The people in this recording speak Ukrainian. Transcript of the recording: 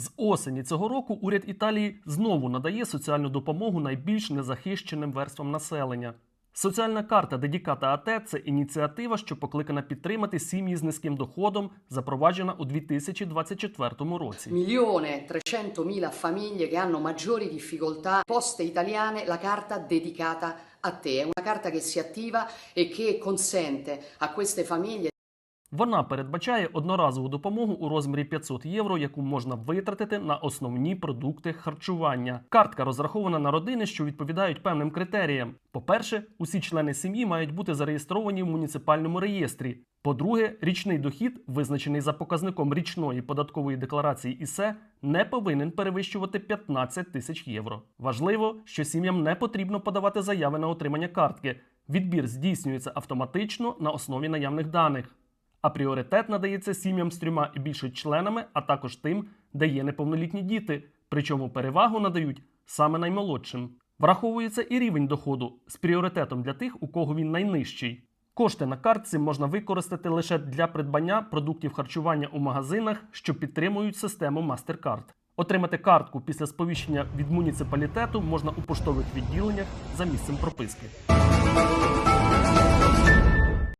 З осені цього року уряд Італії знову надає соціальну допомогу найбільш незахищеним верствам населення. Соціальна карта Дедіката АТ це ініціатива, що покликана підтримати сім'ї з низьким доходом, запроваджена у 2024 році. Milione 300 mila famiglie che hanno maggiori difficoltà, poste italiane, la carta dedicata a te. È una carta che si attiva e che consente a queste famiglie Вона передбачає одноразову допомогу у розмірі 500 євро, яку можна витратити на основні продукти харчування. Картка розрахована на родини, що відповідають певним критеріям. По-перше, усі члени сім'ї мають бути зареєстровані в муніципальному реєстрі. По-друге, річний дохід, визначений за показником річної податкової декларації ІСЕ, не повинен перевищувати 15 тисяч євро. Важливо, що сім'ям не потрібно подавати заяви на отримання картки. Відбір здійснюється автоматично на основі наявних даних. А пріоритет надається сім'ям з трьома і більше членами, а також тим, де є неповнолітні діти. Причому перевагу надають саме наймолодшим. Враховується і рівень доходу з пріоритетом для тих, у кого він найнижчий. Кошти на картці можна використати лише для придбання продуктів харчування у магазинах, що підтримують систему MasterCard. Отримати картку після сповіщення від муніципалітету можна у поштових відділеннях за місцем прописки.